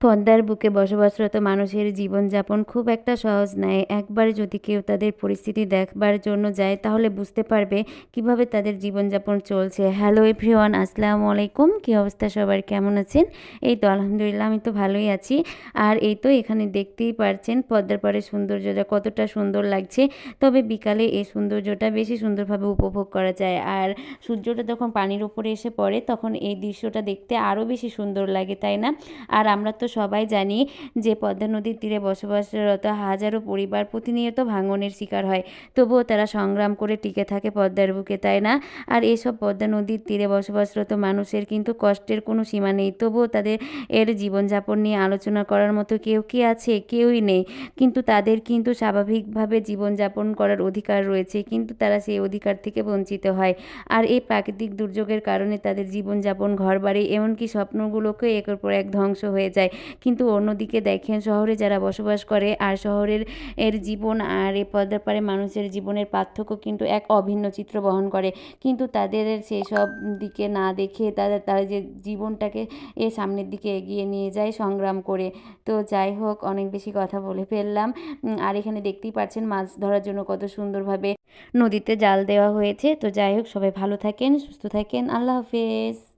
পদ্মার বুকে বসবাসরত মানুষের জীবনযাপন খুব একটা সহজ নয়। একবার যদি কেউ তাদের পরিস্থিতি দেখবার জন্য যায়, তাহলে বুঝতে পারবে কীভাবে তাদের জীবনযাপন চলছে। হ্যালো এভরিওয়ান, আসসালামু আলাইকুম। কী অবস্থা সবার? কেমন আছেন? এই তো আলহামদুলিল্লাহ, আমি তো ভালোই আছি। আর এই তো এখানে দেখতেই পারছেন পদ্মার পাড়ের সৌন্দর্যটা কতটা সুন্দর লাগছে। তবে বিকালে এই সৌন্দর্যটা বেশি সুন্দরভাবে উপভোগ করা যায়। আর সূর্যটা যখন পানির উপরে এসে পড়ে, তখন এই দৃশ্যটা দেখতে আরও বেশি সুন্দর লাগে, তাই না? আর আমরা তো সবাই জানি যে পদ্মা নদীর তীরে বসবাসরত হাজারো পরিবার প্রতিনিয়ত ভাঙনের শিকার হয়। তবুও তারা সংগ্রাম করে টিকে থাকে পদ্মার বুকে, তাই না? আর এসব পদ্মা নদীর তীরে বসবাসরত মানুষের কিন্তু কষ্টের কোনো সীমা নেই। তবুও তাদের এর জীবনযাপন নিয়ে আলোচনা করার মতো কেউ কি আছে? কেউই নেই। কিন্তু তাদের কিন্তু স্বাভাবিকভাবে জীবনযাপন করার অধিকার রয়েছে। কিন্তু তারা সেই অধিকার থেকে বঞ্চিত হয়। আর এই প্রাকৃতিক দুর্যোগের কারণে তাদের জীবনযাপন, ঘরবাড়ি, এমনকি স্বপ্নগুলোকে একের পর এক ধ্বংস হয়ে যায়। কিন্তু অন্যদিকে দেখেন শহরে যারা বসবাস করে আর শহরের এর জীবন আর এ পদ্মার মানুষের জীবনের পার্থক্য কিন্তু এক অভিন্ন চিত্র বহন করে। কিন্তু তাদের সেই সব দিকে না দেখে তাদের তারা যে জীবনটাকে এ সামনের দিকে এগিয়ে নিয়ে যায় সংগ্রাম করে। তো যাই হোক, অনেক বেশি কথা বলে ফেললাম। আর এখানে দেখতেই পাচ্ছেন মাছ ধরার জন্য কত সুন্দরভাবে নদীতে জাল দেওয়া হয়েছে। তো যাই হোক, সবাই ভালো থাকেন, সুস্থ থাকেন। আল্লাহ হাফেজ।